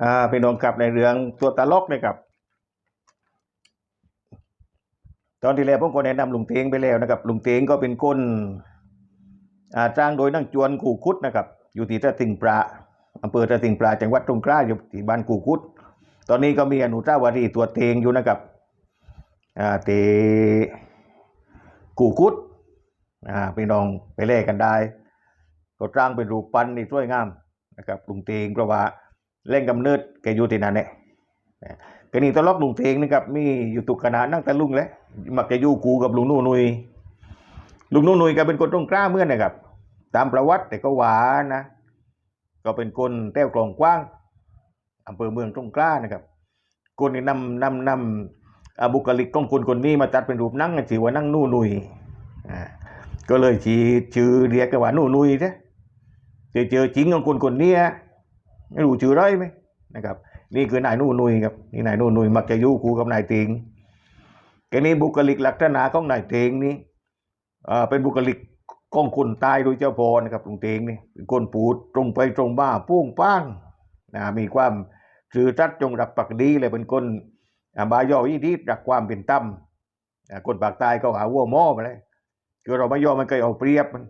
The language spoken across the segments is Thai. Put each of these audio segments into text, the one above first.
อ่าพี่น้องครับในเรื่องตัวตลกนะครับ ตอนที่แล้วผมก็แนะนำลุงเทงไปแล้วนะครับ ลุงเทงก็เป็นคนอ่าจ้างโดยนั่งจวนกู่คุดนะครับ อยู่ที่ตะติงปลาอำเภอตะติงปลาจังหวัดตรงกล้าอยู่ที่บ้านกู่คุด ตอนนี้ก็มีอนุสาวรีตัวเทงอยู่นะครับอ่าเตกู่คุดอ่าพี่น้องไปเล่กันได้ ก็จ้างเป็นรูปปั้นนี่สวยงามนะครับลุงเทงเพราะว่า เล่นกำเนิดแกอยู่ที่นั่นแหละนะแกนี่ตลกลุงเทงนะครับมีอยู่ตุกขนาดนั่งแต่ลุงแหล้วมักอยู่กูกับลุงนู่นุยลุงนู่นุยก็เป็นคนตรงกล้าเมื่อนนะครับ ตามประวัติแต่ก็หวานนะ ก็เป็นคนแต้วกลองกว้างอำเภอเมืองตรงกล้านะครับคนนี่นำนำนำอาบุคลิกของคนคนนี้มาตัดเป็นรูปนั่งชื่อว่านั่งนู่นุยอ่าก็เลยชื่อชื่อเรียกกันว่านู่นุยใช่เจอเจอจริงของคนคนนี้ ไม่รู้ชื่อไรไหมนะครับ นี่คือนายนู่นนุยครับนี่นายนู่นนุยมักจะยู่คู่กับนายเตงแกนี้บุคลิกลักษณะของนายเตงนี่เป็นบุคลิกของคนตายโดยเจ้าพอนะครับลุงเตงนี่เป็นคนปูดตรงไปตรงมาปุ้งป้างนะมีความสื่อทัดจงรักปักดีเลยเป็นคนอ่าบายอยี่ดีรักความเป็นตั้มอ่าคนปากตายเขาหาวัวหม้อมาเลยคือเราไม่ยอมมันเคยเอาเปรียบมัน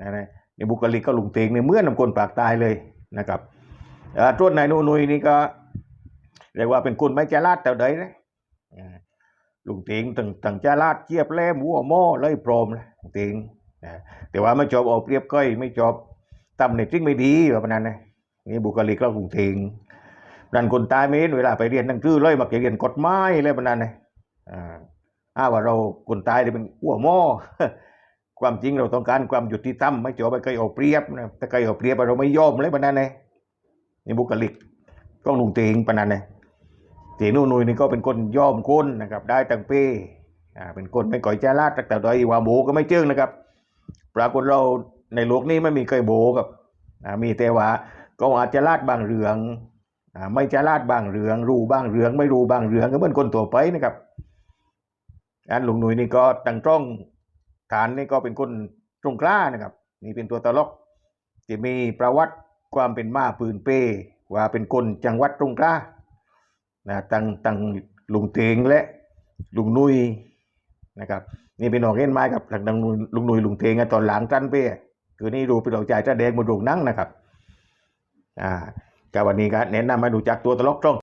นะนะในบุคลิกก็ลุงเตงในเมื่อนำคนปากตายเลยนะครับ อ่าตัวนายนูนุยนี่ก็เรียกว่าเป็นคนไม่จาราดแต่ใดนะลุงเตงตั้งตั้งจาราดเจียบแลมหัวหม้อเลยพรมเลยลุงเตงนะแต่ว่าไม่ชอบเอาเปรียบก้อยไม่ชอบทำในจริงไม่ดีแบบนั้นนะนี่บุคลิกเราลุงเตงดันคนตายไม่เห็นเวลาไปเรียนหนังสือเลยมักจะเรียนกฎหมายอะไรแบบนั้นนะอ่าอ้าว่าเราคนตายเนี่ยเป็นหัวม้อความจริงเราต้องการความยุติธรรมไม่จบไปเคยเอาเปรียบนะถ้าเคยเอาเปรียบเราไม่ยอมเลยปะนั้นเลย นี่บุคลิกก็ลุงเตงปนันเลยเตนู่นุยนี่ก็เป็นคนย่อมคนนะครับ ได้ตังเป้อ่าเป็นคนไม่ก่อยจ้าลาดแต่โดยว่าโบก็ไม่เจิงนะครับ ปรากฏเราในโลกนี้ไม่มีเคยโบกับอ่ามีแต่ว่าก็อาจจะลาดบางเรืองอ่าไม่จะลาดบางเรือง รู้บางเรือง ไม่รู้บางเรืองก็เหมือนคนตัวไปนะครับอันลุงหนุ่ยนี่ก็ตั้งตรงฐานนี่ก็เป็นคนตรงกล้านะครับ นี่เป็นตัวตลกที่มีประวัติ ความเป็นมาปืนเป้ว่าเป็นคนจังหวัดตรงกล้านะตั้งตั้งลุงเตงและลุงนุยนะครับนี่เป็นน้องเล่นไม้กับหลังดังลุงนุยลุงเตงตอนหลังจันเป้คือนี่ดูเป็นดอกใจจ้าแดงมาดวงนั่งนะครับอ่ากับวันนี้ก็แนะนำมาดูจากตัวตลกตรง